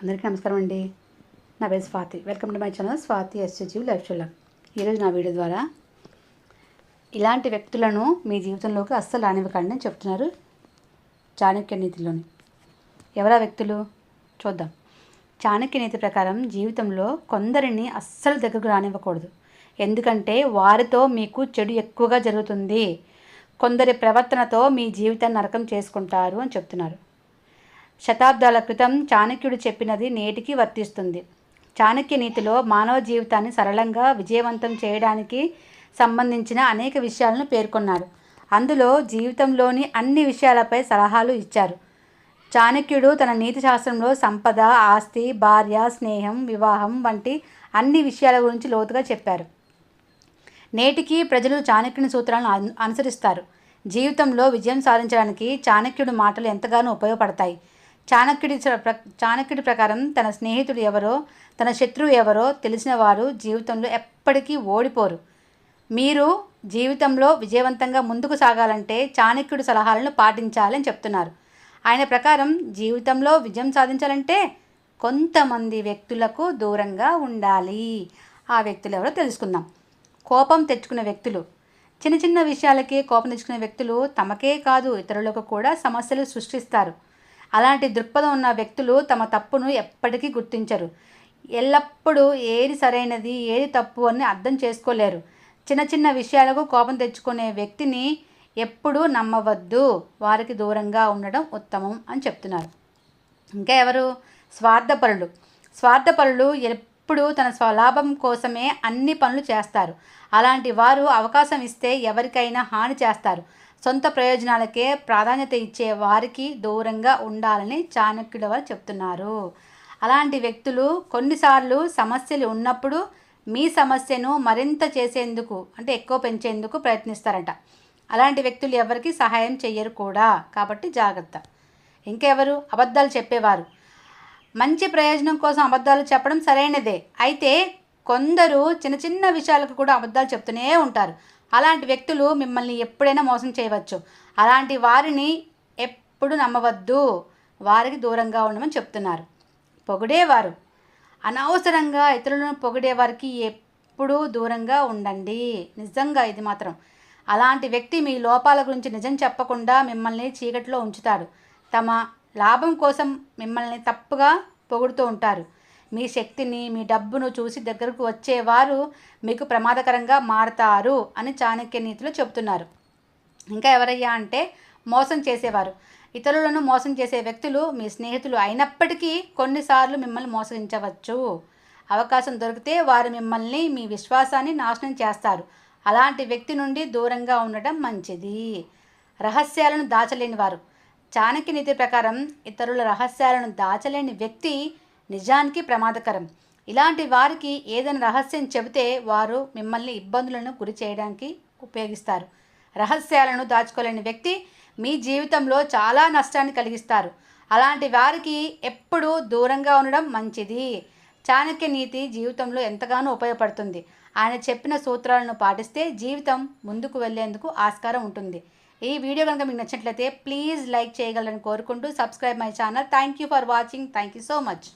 అందరికీ నమస్కారం అండి. నా పేరు Swathi. Welcome to my channel Swathi ఎస్జీవ్ life షోలా ఈరోజు నా వీడియో ద్వారా ఇలాంటి వ్యక్తులను మీ జీవితంలోకి అస్సలు రానివ్వకండి అని చెప్తున్నారు చాణక్య నీతిలోని. ఎవరా వ్యక్తులు? చూద్దాం. చాణక్య నీతి ప్రకారం జీవితంలో కొందరిని అస్సలు దగ్గరకు రానివ్వకూడదు. ఎందుకంటే వారితో మీకు చెడు ఎక్కువగా జరుగుతుంది. కొందరి ప్రవర్తనతో మీ జీవితాన్ని నరకం చేసుకుంటారు అని చెప్తున్నారు. శతాబ్దాల క్రితం చాణక్యుడు చెప్పినది నేటికి వర్తిస్తుంది. చాణక్య నీతిలో మానవ జీవితాన్ని సరళంగా విజయవంతం చేయడానికి సంబంధించిన అనేక విషయాలను పేర్కొన్నారు. అందులో జీవితంలోని అన్ని విషయాలపై సలహాలు ఇచ్చారు. చాణక్యుడు తన నీతి శాస్త్రంలో సంపద ఆస్తి భార్య స్నేహం వివాహం వంటి అన్ని విషయాల గురించి లోతుగా చెప్పారు. నేటికి ప్రజలు చాణక్యుని సూత్రాలను అనుసరిస్తారు. జీవితంలో విజయం సాధించడానికి చాణక్యుడి మాటలు ఎంతగానో ఉపయోగపడతాయి. చాణక్యుడి చ- చాణక్యుడి ప్రకారం తన స్నేహితుడు ఎవరో తన శత్రువు ఎవరో తెలిసిన వారు జీవితంలో ఎప్పటికీ ఓడిపోరు. మీరు జీవితంలో విజయవంతంగా ముందుకు సాగాలంటే చాణక్యుడి సలహాలను పాటించాలని చెప్తున్నారు. ఆయన ప్రకారం జీవితంలో విజయం సాధించాలంటే కొంతమంది వ్యక్తులకు దూరంగా ఉండాలి. ఆ వ్యక్తులు ఎవరో తెలుసుకుందాం. కోపం తెచ్చుకునే వ్యక్తులు. చిన్న చిన్న విషయాలకే కోపం తెచ్చుకునే వ్యక్తులు తమకే కాదు ఇతరులకు కూడా సమస్యలు సృష్టిస్తారు. అలాంటి దృక్పథం ఉన్న వ్యక్తులు తమ తప్పును ఎప్పటికీ గుర్తించరు. ఎల్లప్పుడూ ఏది సరైనది ఏది తప్పు అని అర్థం చేసుకోలేరు. చిన్న చిన్న విషయాలకు కోపం తెచ్చుకునే వ్యక్తిని ఎప్పుడూ నమ్మవద్దు. వారికి దూరంగా ఉండడం ఉత్తమం అని చెప్తున్నారు. ఇంకా ఎవరు? స్వార్థపరులు. స్వార్థపరులు ఎప్పుడూ తన స్వలాభం కోసమే అన్ని పనులు చేస్తారు. అలాంటి వారు అవకాశం ఇస్తే ఎవరికైనా హాని చేస్తారు. సొంత ప్రయోజనాలకే ప్రాధాన్యత ఇచ్చే వారికి దూరంగా ఉండాలని చాణక్యుడు వారు చెప్తున్నారు. అలాంటి వ్యక్తులు కొన్నిసార్లు సమస్యలు ఉన్నప్పుడు మీ సమస్యను మరింత చేసేందుకు అంటే ఎక్కువ పెంచేందుకు ప్రయత్నిస్తారట. అలాంటి వ్యక్తులు ఎవరికి సహాయం చెయ్యరు కూడా. కాబట్టి జాగ్రత్త. ఇంకెవరు? అబద్ధాలు చెప్పేవారు. మంచి ప్రయోజనం కోసం అబద్ధాలు చెప్పడం సరైనదే. అయితే కొందరు చిన్న చిన్న విషయాలకు కూడా అబద్ధాలు చెప్తూనే ఉంటారు. అలాంటి వ్యక్తులు మిమ్మల్ని ఎప్పుడైనా మోసం చేయవచ్చు. అలాంటి వారిని ఎప్పుడు నమ్మవద్దు. వారికి దూరంగా ఉండమని చెప్తున్నారు. పొగిడేవారు. అనవసరంగా ఇతరులను పొగిడేవారికి ఎప్పుడూ దూరంగా ఉండండి. నిజంగా ఇది మాత్రం. అలాంటి వ్యక్తి మీ లోపాల గురించి నిజం చెప్పకుండా మిమ్మల్ని చీకటిలో ఉంచుతాడు. తమ లాభం కోసం మిమ్మల్ని తప్పుగా పొగుడుతూ ఉంటారు. మీ శక్తిని మీ డబ్బును చూసి దగ్గరకు వచ్చేవారు మీకు ప్రమాదకరంగా మారతారు అని చాణక్య నీతులు చెబుతున్నారు. ఇంకా ఎవరయ్యా అంటే మోసం చేసేవారు. ఇతరులను మోసం చేసే వ్యక్తులు మీ స్నేహితులు అయినప్పటికీ కొన్నిసార్లు మిమ్మల్ని మోసగించవచ్చు. అవకాశం దొరికితే వారు మిమ్మల్ని మీ విశ్వాసాన్ని నాశనం చేస్తారు. అలాంటి వ్యక్తి నుండి దూరంగా ఉండటం మంచిది. రహస్యాలను దాచలేని వారు చాణక్య నీతి ప్రకారం ఇతరుల రహస్యాలను దాచలేని వ్యక్తి నిజానికి ప్రమాదకరం. ఇలాంటి వారికి ఏదైనా రహస్యం చెబితే వారు మిమ్మల్ని ఇబ్బందులను గురి చేయడానికి ఉపయోగిస్తారు. రహస్యాలను దాచుకోలేని వ్యక్తి మీ జీవితంలో చాలా నష్టాన్ని కలిగిస్తారు. అలాంటి వారికి ఎప్పుడూ దూరంగా ఉండడం మంచిది. చాణక్య నీతి జీవితంలో ఎంతగానో ఉపయోగపడుతుంది. ఆయన చెప్పిన సూత్రాలను పాటిస్తే జీవితం ముందుకు వెళ్ళేందుకు ఆస్కారం ఉంటుంది. ఈ వీడియో కనుక మీకు నచ్చినట్లయితే ప్లీజ్ లైక్ చేయగలరని కోరుకుంటూ subscribe my channel thank you for watching thank you so much